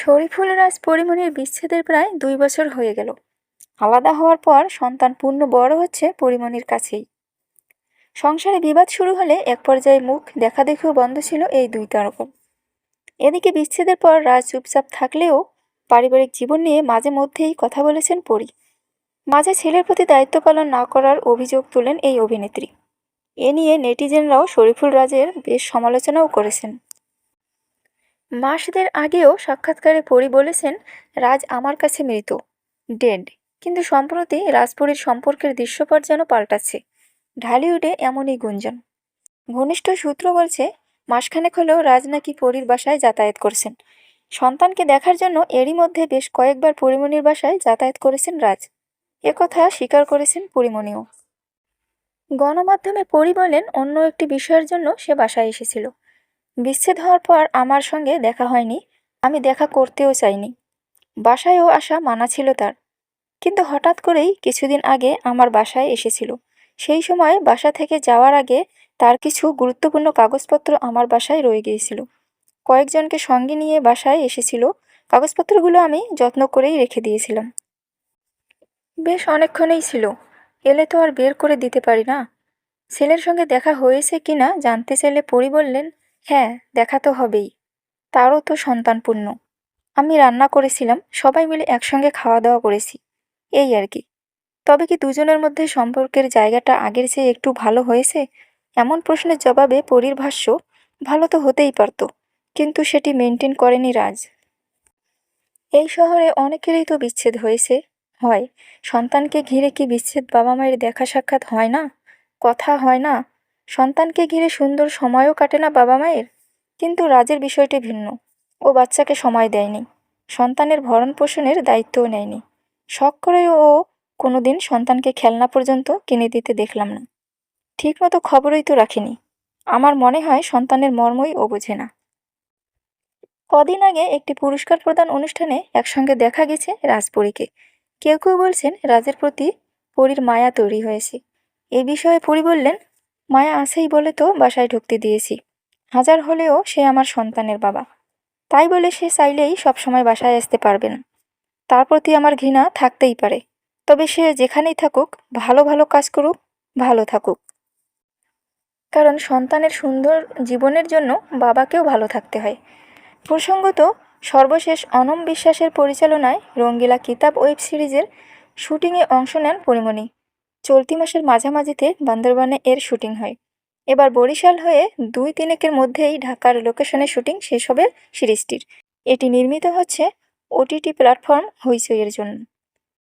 শরীফুল রাজ পরিমণির বিচ্ছেদের প্রায় দুই বছর হয়ে গেল। আলাদা হওয়ার পর সন্তান পূর্ণ বড় হচ্ছে পরিমণির কাছেই। সংসারে বিবাদ শুরু হলে এক পর্যায়ে মুখ দেখা দেখেও বন্ধ ছিল এই দুই তারকার এদিকে বিচ্ছেদের পর রাজ চুপচাপ থাকলেও পারিবারিক জীবন নিয়ে মাঝে মধ্যেই কথা বলেছেন পরি। মাঝে ছেলের প্রতি দায়িত্ব পালন না করার অভিযোগ তোলেন এই অভিনেত্রী। এ নিয়ে নেটিজেনরাও শরীফুল রাজের বেশ সমালোচনাও করেছেন। মাসদের আগেও সাক্ষাৎকারে পরি বলেছেন, রাজ আমার কাছে মৃত, ডেড। কিন্তু সম্প্রতি রাজপুরীর সম্পর্কের দৃশ্যপট যেন পাল্টাচ্ছে। ঢালিউডে এমনই গুঞ্জন। ঘনিষ্ঠ সূত্র বলছে, মাসখানেক হলেও রাজ নাকি পরীর বাসায় যাতায়াত করছেন। সন্তানকে দেখার জন্য এরই মধ্যে বেশ কয়েকবার পরিমণির বাসায় যাতায়াত করেছেন রাজ। একথা স্বীকার করেছেন পরিমণিও। গণমাধ্যমে পরি বলেন, অন্য একটি বিষয়ের জন্য সে বাসায় এসেছিল। বিচ্ছেদ হওয়ার পর আমার সঙ্গে দেখা হয়নি, আমি দেখা করতেও চাইনি। বাসায়ও আসা মানা ছিল তার। কিন্তু হঠাৎ করেই কিছুদিন আগে আমার বাসায় এসেছিল। সেই সময় বাসা থেকে যাওয়ার আগে তার কিছু গুরুত্বপূর্ণ কাগজপত্র আমার বাসায় রয়ে গিয়েছিল। কয়েকজনকে সঙ্গে নিয়ে বাসায় এসেছিল, কাগজপত্রগুলো আমি যত্ন করেই রেখে দিয়েছিলাম। বেশ অনেকক্ষণেই ছিল, এলে তো আর বের করে দিতে পারি না। ছেলের সঙ্গে দেখা হয়েছে কি না জানতে চাইলে পরি বললেন হ্যাঁ দেখা তো হবেই। তারও তো সন্তানপূর্ণ। আমি রান্না করেছিলাম, সবাই মিলে একসঙ্গে খাওয়া দাওয়া করেছি। এই আর কি। তবে কি দুজনের মধ্যে সম্পর্কের জায়গাটা আগের চেয়ে একটু ভালো হয়েছে? এমন প্রশ্নের জবাবে পরীর ভাষ্য, ভালো তো হতেই পারতো, কিন্তু সেটি মেনটেন করেনি রাজ। এই শহরে অনেকেরই তো বিচ্ছেদ হয়েছে। হয়, সন্তানকে ঘিরে কি বিচ্ছেদ বাবা মায়ের দেখা সাক্ষাৎ হয় না? কথা হয় না। সন্তানকে ঘিরে সুন্দর সময়ও কাটে না বাবা মায়ের। কিন্তু রাজের বিষয়টি ভিন্ন। ও বাচ্চাকে সময় দেয়নি। সন্তানের ভরণ পোষণের দায়িত্বও নেয়নি। শখ করেও ও কোনোদিন সন্তানকে খেলনা পর্যন্ত কিনে দিতে দেখলাম না। ঠিকমতো খবরই তো রাখেনি। আমার মনে হয় সন্তানের মর্মই ও বোঝে না। কদিন আগে একটি পুরস্কার প্রদান অনুষ্ঠানে একসঙ্গে দেখা গেছে রাজপরীকে। কেউ কেউ বলছেন রাজের প্রতি পরীর মায়া তৈরি হয়েছে। এ বিষয়ে পরি বললেন মায়া আছেই বলে তো বাসায় ঢুকতে দিয়েছি। হাজার হলেও সে আমার সন্তানের বাবা। তাই বলে সে চাইলেই সবসময় বাসায় আসতে পারবে না। তার প্রতি আমার ঘৃণা থাকতেই পারে। তবে সে যেখানেই থাকুক, ভালো ভালো কাজ করুক, ভালো থাকুক। কারণ সন্তানের সুন্দর জীবনের জন্য বাবাকেও ভালো থাকতে হয়। প্রসঙ্গত, সর্বশেষ অনম বিশ্বাসের পরিচালনায় রঙ্গিলা কিতাব ওয়েব সিরিজের শুটিংয়ে অংশ নেন পরিমণি। চলতি মাসের মাঝামাঝিতে বান্দরবানে এর শুটিং হয়। এবার বরিশাল হয়ে দুই তিনেকের মধ্যেই ঢাকার লোকেশনে শুটিং শেষ হবে সিরিজটির। এটি নির্মিত হচ্ছে ওটিটি প্ল্যাটফর্ম হইচইয়ের জন্য।